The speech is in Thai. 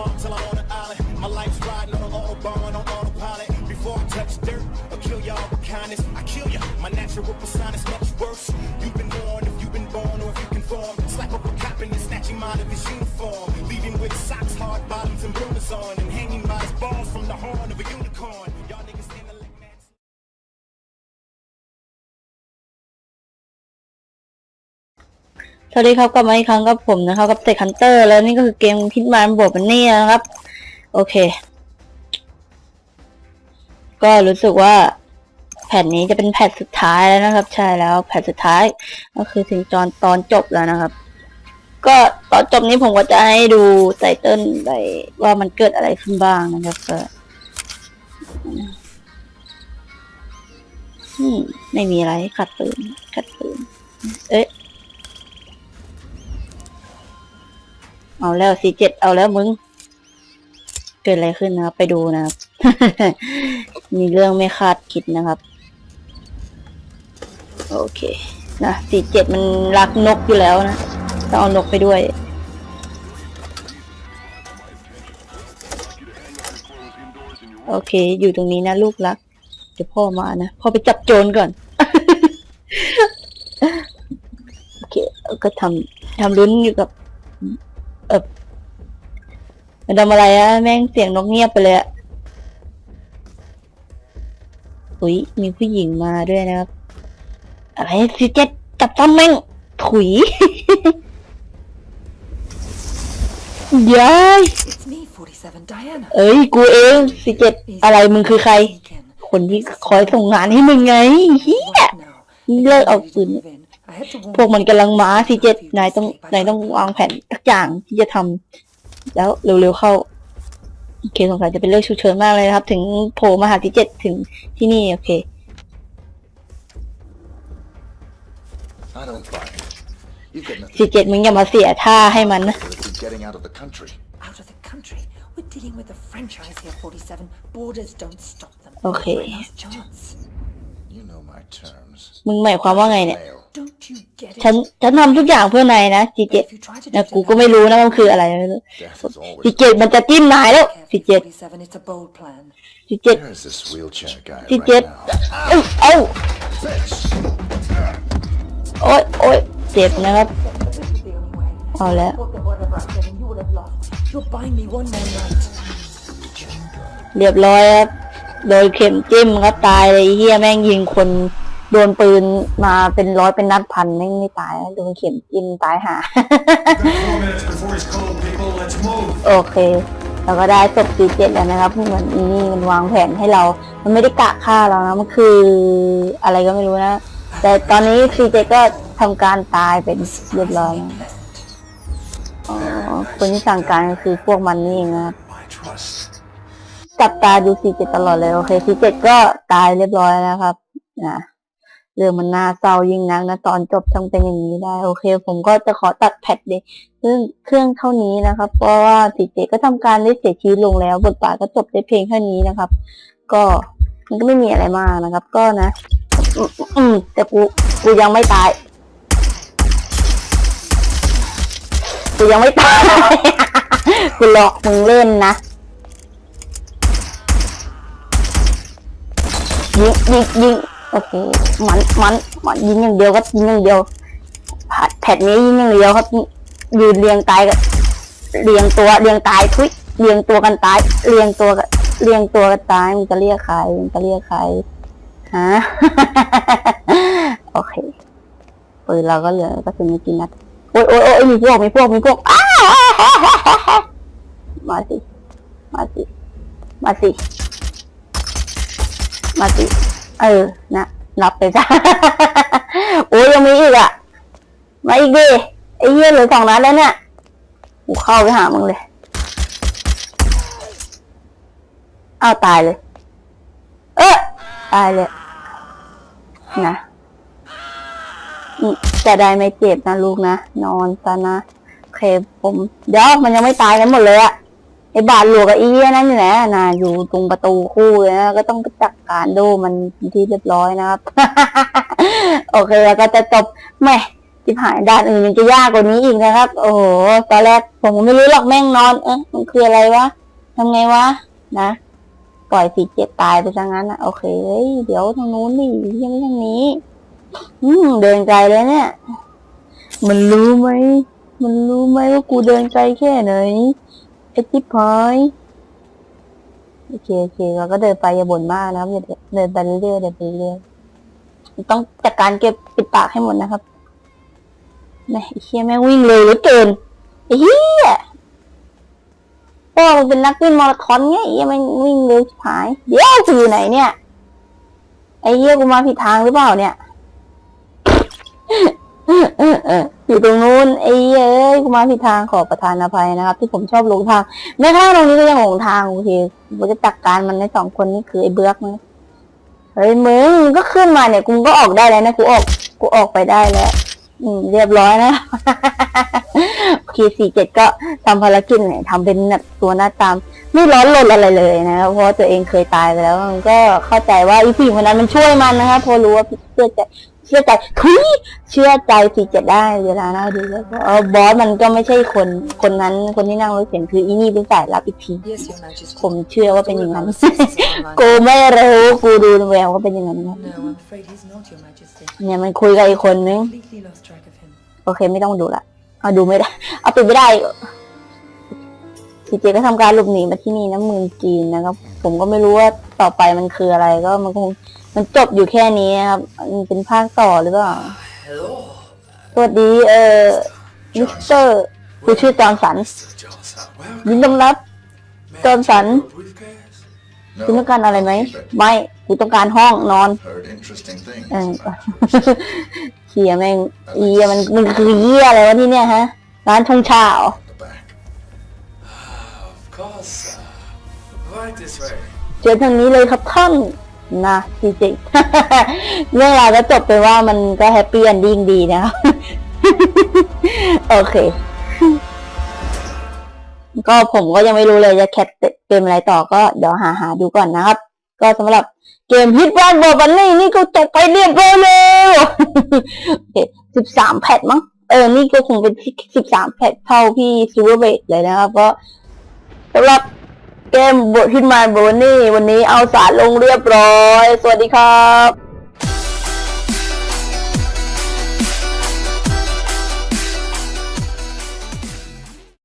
arm till I'm on an island. My life's riding on autobahn on autopilot. Before I touch dirt, I'll kill y'all with kindness. I kill ya. My natural persona is much worse. You've สวัสดีครับกลับมาอีกครั้งกับผมนะครับกับเตะคันเตอร์แล้วนี่ก็คือเกมพิทมานบวกมันนี่นะครับ โอเค ก็รู้สึกว่า แผ่นนี้จะเป็นแผ่นสุดท้ายแล้วนะครับ ใช่แล้วแผ่นสุดท้าย ก็คือถึงตอนตอนจบแล้วนะครับ ก็ตอนจบนี้ผมก็จะให้ดูไตเติ้ลไปว่ามันเกิดอะไรขึ้นบ้างนะครับก็อืมไม่มีอะไรขัดปืนขัดปืนเอ๊ะ เอาแล้วสี่เจ็ดเอาแล้วมึง เกิดอะไรขึ้นนะครับ ไปดูนะครับ มีเรื่องไม่คาดคิดนะครับ โอเคนะสี่เจ็ดมันรักนกอยู่แล้วนะต้องเอานกไปด้วยโอเค อยู่ตรงนี้นะ ลูกรัก เดี๋ยวพ่อมานะ พ่อไปจับโจรก่อน โอเค ก็ทำทำลุ้นอยู่กับ มันทำอะไรอะแม่งเสียงนกเงียบไปเลยอะอุ้ยมีผู้หญิงมาด้วยนะครับ อะไรสิเจ็ดจับต้อมแม่ง ถุยย้าย It's me, 47 Diana. เอ้ย กูเองสิเจ็ดอะไรมึงคือใคร Beacon. คนที่คอยส่งงานให้มึงไงเฮีย Right now. เลิกเอา Before ปืน you move in, I had to warn พวกมันกำลังมาสิเจ็ด you นายต้อง to stay by นายต้อง my วางแผนทุกอย่างที่จะทำ แล้วเร็วๆเข้าโอเคสงสัยจะเป็นเรื่องฉุกเฉินมากเลยนะครับ ถึงโผล่มาหาสิเจ็ดถึงที่นี่โอเค I don't buy it. You've got nothing สิเจ็ดมึงอย่ามาเสียท่าให้มันนะ to do with getting มึงหมายความว่าไงเนี่ย Male. Don't you get it? ฉันฉันทำทุกอย่างเพื่อนายนะสิเจ็ด If you try to นะ do กู that, ก็ไม่รู้นะมันคืออะไรไม่รู้ Death is สิ always เจ็ดมันจะจิ้มนายแล้วสิ carefully, เจ็ด 47. It's a bold plan. สิเจ็ด There's this wheelchair guy สิ right เจ็ด now. เอ้ยเอ้า Bitch! โอ๊ยโอ๊ยเจ็บนะครับ This is the only way. เอาแล้ว What the whatever I said, and you would have lost. You're buying me one more night. เรียบร้อยครับ โดยเข็มจิ้มครับตายเลยเฮียแม่งยิงคนโดนปืนมาเป็นร้อยเป็นนัดพันแม่งไม่ตายโดนเข็มจิ้มตายหา โอเค เราก็ได้ศพซีเจ็ดแล้วนะครับเหมือนอีนี่มันวางแผนให้เรา มันไม่ได้กะฆ่าเรานะมันคืออะไรก็ไม่รู้นะ แต่ตอนนี้ซีเจ็ดก็ทำการตายเป็นเรียบร้อยแล้วอ๋อคนที่สั่งการก็คือพวกมันนี่เองนะครับ จับตาดูซีเจ็ดตลอดเลยโอเคซีเจ็ดก็ตายเรียบร้อยแล้วครับนะเรื่องมันน่าเศร้ายิ่งนักนะตอนจบจังเป็นอย่างนี้ได้โอเค ผมก็จะขอตัดแพทเดซึ่งเครื่องเท่านี้นะครับ เพราะว่าซีเจ็ดก็ทำการได้เสียชีวิตลงแล้ว บทบาทก็จบได้เพียงเท่านี้นะครับ ก็มันก็ไม่มีอะไรมากนะครับ ก็นะ อืมอืมแต่กูกูยังไม่ตายกูยังไม่ตายกูหลอกมึงเล่นนะ ยิงยิงยิงโอเคมันมันมันยิงอย่างเดียวครับยิงอย่างเดียวผัดแผ่นนี้ยิงอย่างเดียวครับยืนเรียงตายกันเรียงตัวเรียงตายทุยเรียงตัวกันตาย เรียงตัวกันเรียงตัวกันตายมันจะเรียกใครมันจะเรียกใครฮะโอเคปืนเราก็เหลือกระสุนไม่กี่นัดโอ้ยโอ้ยโอ้ยมีพวกมีพวกมีพวกอ้าวมาสิมาสิมาสิ มาสิเออนะนับไปจ้ะโอ้ยยังมีอีกอะ มาอีกดิไอ้เหี้ยเหลือสองนัดแล้วเนี่ยกูเข้าไปหามึงเลยอ้าวตายเลย เออตายเลย นะจะได้ไม่เจ็บนะลูกนะ นอนซะนะโอเคผม เดี๋ยวมันยังไม่ตายกันหมดเลยอะ ไอ้บาทหลวงกับอีเหี้ยนั่นนี่แหละนะอยู่ตรงประตูคู่เลยนะก็ต้องจัดการดูมันที่เรียบร้อยนะครับ โอเคแล้วก็จะจบแม่จิบหายด้านอื่นยังจะยากกว่านี้อีกนะครับ โอ้โหตอนแรกผมไม่รู้หรอกแม่งนอน เอ๊ะมันคืออะไรวะทำไงวะนะปล่อยสีเจ็ดตายไปซะงั้นอะโอเคเฮ้ยเดี๋ยวทางนู้นนี่ยังไม่ทางนี้ อืมเดินไกลเลยเนี่ย มันรู้ไหมมันรู้ไหมว่ากูเดินไกลแค่ไหน ไอ้จิ๊บพอยโอเคโอเคเราก็เดินไปอย่าบ่นมากนะครับอย่าเดินไปเรื่อยๆเดินไปเรื่อยต้องจัดการเก็บปิดปากให้หมดนะครับแม่ไอ้เชี่ยแม่วิ่งเร็วเหลือเกินไอ้เหี้ยพ่อมึงเป็นนักวิ่งมาราธอนไงไอ้เหี้ยแม่วิ่งเร็วชิบหาย เดี๋ยวกูอยู่ไหนเนี่ย ไอ้เหี้ยกูมาผิดทางหรือเปล่าเนี่ย อยู่ตรงนู้นไอ้เอ้ยกูมาผิดทางขอประทานอภัยนะครับ ที่ผมชอบหลงทางแม้กระทั่งตรงนี้ก็ยังหลงทางโอเคผมจะจัดการมันในสองคนนี่คือไอ้เบือกนะเฮ้ยมึงก็ขึ้นมาเนี่ยกูก็ออกได้แล้วนะกูออกกูออกไปได้แล้ว อืม เรียบร้อยนะโอเคสี่เจ็ดก็ทำภารกิจเนี่ยทำเป็นตัวหน้าตาม ไม่ร้อนรนอะไรเลยนะครับเพราะตัวเองเคยตายไปแล้วมันก็เข้าใจว่าอีผู้หญิงคนนั้นมันช่วยมันนะครับพราะรู้ว่าเชื่อจเชื่อใจทุยเชื่อใจสี่เจ็ดได้เวลาหน้าดีแล้วก็เออบอสมันก็ไม่ใช่คนคนนั้นคนที่นั่งรถเข็นคืออีนี่เป็นสายลับอีกที Yes, Your Majesty. ผมเชื่อว่าเป็นอย่างนั้น This is online. กูไม่รู้กูดูแววว่าเป็นอย่างนั้นครับ No, I'm afraid he's not, Your Majesty. เนี่ยมันคุยกับอีกคนนึง Completely lost track of him. โอเคไม่ต้องดูละเอาดูไม่ได้ เอาปิดไม่ได้ทีเจก็ทำการหลบหนีมาที่นี่นะเมืองจีนนะครับ ผมก็ไม่รู้ว่าต่อไปมันคืออะไรก็มันคง มันจบอยู่แค่นี้นะครับมันเป็นภาคต่อหรือเปล่า Hello. สวัสดีเอ่อมิสเตอร์กูชื่อจอห์นสัน Mr. Johnson. Well, ยินดีต้อนรับ may I Johnson. take your briefcase? คุณต้องการอะไรไหม keep it. ไม่ กูต้องการห้องนอน Heard interesting things. เออ about เฮียแม่งเฮียมันมันคือเฮียอะไรวะที่เนี่ยฮะ ร้านชงชาเหรอ the back. Ah, of course. Uh, right this way. เจอทางนี้เลยครับท่าน นะจริงๆเรื่องราวก็จบไปว่ามันก็แฮปปี้ e อนดิ้งดีนะครับโอเค ก็ผมก็ยังไม่รู้เลยจะแคทเกมอะไรต่อก็เดี๋ยวหาหาดูก่อนนะครับ ก็สำหรับเกมฮิตวันบอบันนี่นี่ก็จบไปเรียบร้อยแล้วโอเคสิบสามแพทมั้งเออ นี่ก็คงเป็นสิบสามแพทเท่าพี่ซูเปอร์เบทเลยนะครับก็สำหรับ เกมบทฮิตมันบอบันนี่วันนี้เอาสารลงเรียบร้อย สวัสดีครับ